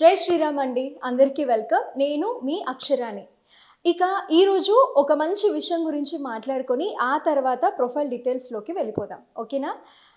జై శ్రీరామ్ అండి. అందరికీ వెల్కమ్. నేను మీ అక్షరాణి. ఇక ఈరోజు ఒక మంచి విషయం గురించి మాట్లాడుకొని ఆ తర్వాత ప్రొఫైల్ డీటెయిల్స్లోకి వెళ్ళిపోదాం. ఓకేనా?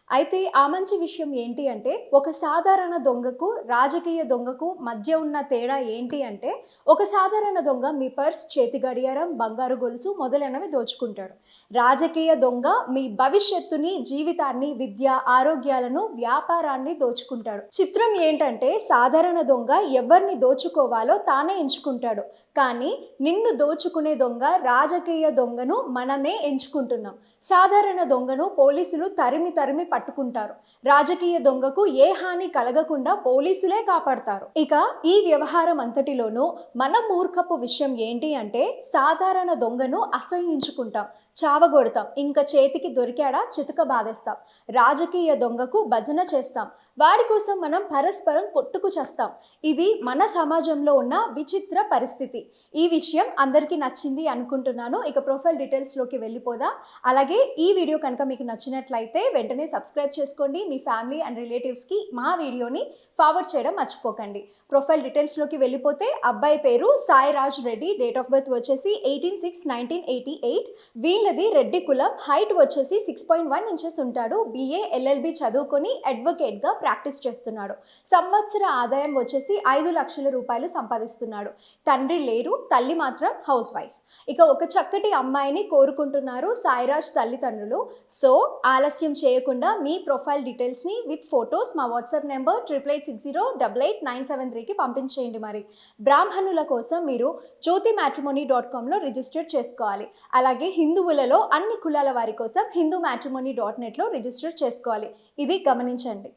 అయితే ఆ మంచి విషయం ఏంటి అంటే ఒక సాధారణ దొంగకు రాజకీయ దొంగకు మధ్య ఉన్న తేడా ఏంటి అంటే ఒక సాధారణ దొంగ మీ పర్స్ చేతి గడియారం బంగారు గొలుసు మొదలైనవి దోచుకుంటాడు. రాజకీయ దొంగ మీ భవిష్యత్తుని జీవితాన్ని విద్య ఆరోగ్యాలను వ్యాపారాన్ని దోచుకుంటాడు. చిత్రం ఏంటంటే సాధారణ దొంగ ఎవరిని దోచుకోవాలో తానే ఎంచుకుంటాడు. కానీ నిన్ను దోచుకునే దొంగ రాజకీయ దొంగను మనమే ఎంచుకుంటున్నాం. సాధారణ దొంగను పోలీసులు తరిమి తరిమి పట్టుకుంటారు. రాజకీయ దొంగకు ఏ హాని కలగకుండా పోలీసులే కాపాడతారు. ఇక ఈ వ్యవహారం అంతటిలోనూ మన మూర్ఖపు విషయం ఏంటి అంటే సాధారణ దొంగను అసహించుకుంటాం చావగొడతాం ఇంకా చేతికి దొరికాడా చితక బాధేస్తాం. రాజకీయ దొంగకు భజన చేస్తాం వాడి కోసం మనం పరస్పరం కొట్టుకు చేస్తాం. ఇది మన సమాజంలో ఉన్న విచిత్ర పరిస్థితి. ఈ విషయం అందరికీ నచ్చింది అనుకుంటున్నాను. ఇక ప్రొఫైల్ డీటెయిల్స్లోకి వెళ్ళిపోదా. అలాగే ఈ వీడియో కనుక మీకు నచ్చినట్లయితే వెంటనే సబ్స్క్రైబ్ చేసుకోండి. మీ ఫ్యామిలీ అండ్ రిలేటివ్స్కి మా వీడియోని ఫార్వర్డ్ చేయడం మర్చిపోకండి. ప్రొఫైల్ డీటెయిల్స్లోకి వెళ్ళిపోతే అబ్బాయి పేరు Sai Raj Reddy. Date of birth వచ్చేసి eighteen six nineteen eighty eight వీళ్ళది రెడ్డి కులం. హైట్ వచ్చేసి సిక్స్ పాయింట్ వన్ ఇంచెస్ ఉంటాడు. బిఏ ఎల్ఎల్బి చదువుకొని అడ్వకేట్గా ప్రాక్టీస్ చేస్తున్నాడు. సంవత్సర ఆదాయం వచ్చేసి ఐదు లక్షల రూపాయలు సంపాదిస్తున్నాడు. తండ్రి లేరు తల్లి మాత్రం హౌస్ వైఫ్ ఇక ఒక చక్కటి అమ్మాయిని కోరుకుంటున్నారు సాయిరాజ్ తల్లిదండ్రులు. సో ఆలస్యం చేయకుండా మీ ప్రొఫైల్ డీటెయిల్స్ని విత్ ఫొటోస్ మా WhatsApp number triple eight six zero double eight nine seven త్రీకి పంపించేయండి మరి. బ్రాహ్మణుల కోసం మీరు జ్యోతి మ్యాట్రిమోనీ డాట్ కామ్లో రిజిస్టర్ చేసుకోవాలి. అలాగే హిందువులలో అన్ని కులాల వారి కోసం హిందూ మ్యాట్రిమోనీ డాట్ నెట్లో రిజిస్టర్ చేసుకోవాలి. ఇది గమనించండి.